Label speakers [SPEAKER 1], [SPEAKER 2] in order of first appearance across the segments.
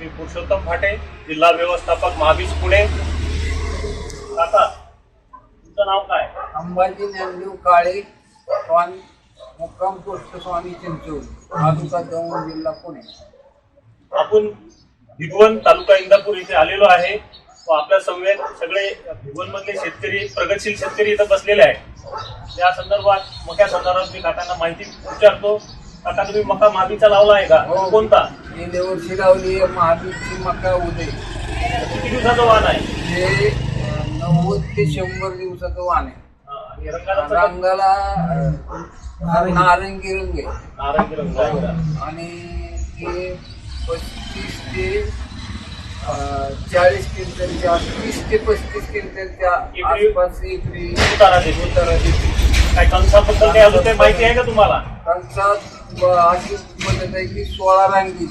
[SPEAKER 1] फाटे जिल्हा व्यवस्थापक महाबीज पुणे. काका तुमचं नाव काय?
[SPEAKER 2] अंबाजी ज्ञानदेव काळे स्वामी मुक्काम पोस्ट स्वामी चिंचोड तालुका दौंड जिल्हा पुणे.
[SPEAKER 1] आपण भिगवण तालुका इंदापूर इथे आलेलो आहे. व आपल्या समवेत सगळे भिगवण मधले शेतकरी प्रगतशील शेतकरी इथं बसलेले आहेत. या संदर्भात मक्या संदर्भात मी काकांना माहिती विचारतो. काका तुम्ही मका मागीचा लावला आहे का?
[SPEAKER 2] हो.
[SPEAKER 1] कोणता?
[SPEAKER 2] गेल्या वर्षी लावली महाबीजची मका उदय.
[SPEAKER 1] किती दिवसाचं वाण आहे?
[SPEAKER 2] हे अं, नव्वद ते शंभर दिवसाचं वाण आहे.
[SPEAKER 1] हा, आणि रंगाला सगळं?
[SPEAKER 2] रंगाला अं, नारंगी. रंग आहे.
[SPEAKER 1] नारंगी रंग आहे बघा.
[SPEAKER 2] आणि ते पस्तीस ते अं, चाळीस क्विंटलच्या तीस ते पस्तीस क्विंटलच्या
[SPEAKER 1] एकरी-
[SPEAKER 2] आसपास एकरी
[SPEAKER 1] उतारा देतो.
[SPEAKER 2] उतारा देते.
[SPEAKER 1] काय कंसाबद्दल काय अजून काही माहिती आहे का तुम्हाला
[SPEAKER 2] ब- अशी पद्धत आहे की सोळा रांगी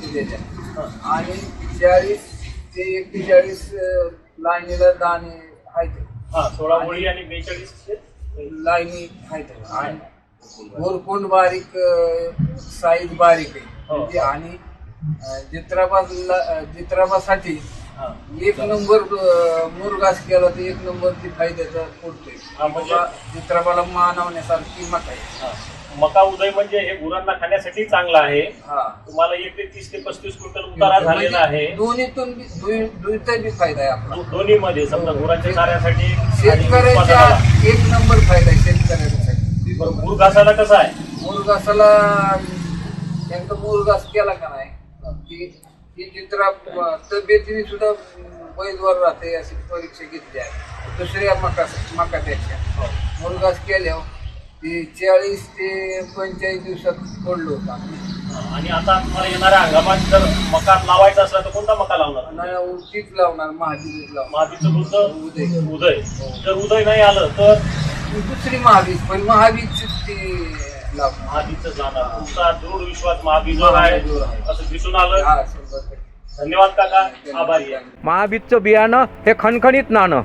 [SPEAKER 1] हा.
[SPEAKER 2] आणि चाळीस ते एक्केचाळीस लाईनीला दाणे आहेत
[SPEAKER 1] हा सोळा मुळी आणि बेचाळीस
[SPEAKER 2] लाईनी आहेत आणि गोरकोंड बारीक साईज बारीक आहे
[SPEAKER 1] हो.
[SPEAKER 2] आणि अं, जित्राबासाठी. एक नंबर मुरगास केला तर एक नंबर ती फायद्याचा पडतोय
[SPEAKER 1] हा, म्हणजे-
[SPEAKER 2] मका जित्राबाला मानवण्यासारखी मका आहे.
[SPEAKER 1] हा. मका उदय म्हणजे हे गुरांना खाण्यासाठी चांगलं आहे.
[SPEAKER 2] हा.
[SPEAKER 1] तुम्हाला एक ते तीस ते पस्तीस क्विंटल उतारा झालेला आहे.
[SPEAKER 2] म्हणजे दोन्हीतून बी- दोन्हीचा बी फायदा आहे आपला.
[SPEAKER 1] दोन्ही मध्ये समजा गुरांच्या चाऱ्यासाठी आणि
[SPEAKER 2] शेतकऱ्याच्या
[SPEAKER 1] उत्पादनाला.
[SPEAKER 2] एक नंबर फायदा आहे शेतकऱ्यासाठी
[SPEAKER 1] बरं, घासायला कसं आहे?
[SPEAKER 2] मुरगासाला त्यांचा मुरगास केला का नाही? की ही तब्येतीने सुद्धा बैलवर राहते अशी परीक्षा घेतली आहे. दुसऱ्या मका मकापेक्षा.
[SPEAKER 1] हो.
[SPEAKER 2] मुरगास केल्यावर ती चाळीस ते पंचेचाळीस दिवसात पडलो होता.
[SPEAKER 1] हा. आणि आता तुम्हाला येणाऱ्या हंगामात जर मका लावायचा असला तर कोणता मका लावणार?
[SPEAKER 2] आणि तीच लावणार महाबीज लावणार.
[SPEAKER 1] दुसरं
[SPEAKER 2] उदय.
[SPEAKER 1] उदय. जर उदय नाही आलं तर?
[SPEAKER 2] दुसरी महाबीज पण महाबीज ती
[SPEAKER 1] महाबीजच जाणार तुमचा दृढ विश्वास महाबीजवर आहे. असं दिसून आलं.
[SPEAKER 2] हा
[SPEAKER 1] धन्यवाद काका. आभारी आहे.
[SPEAKER 3] महाबीजचं बियाणं हे खणखणीत नाणं.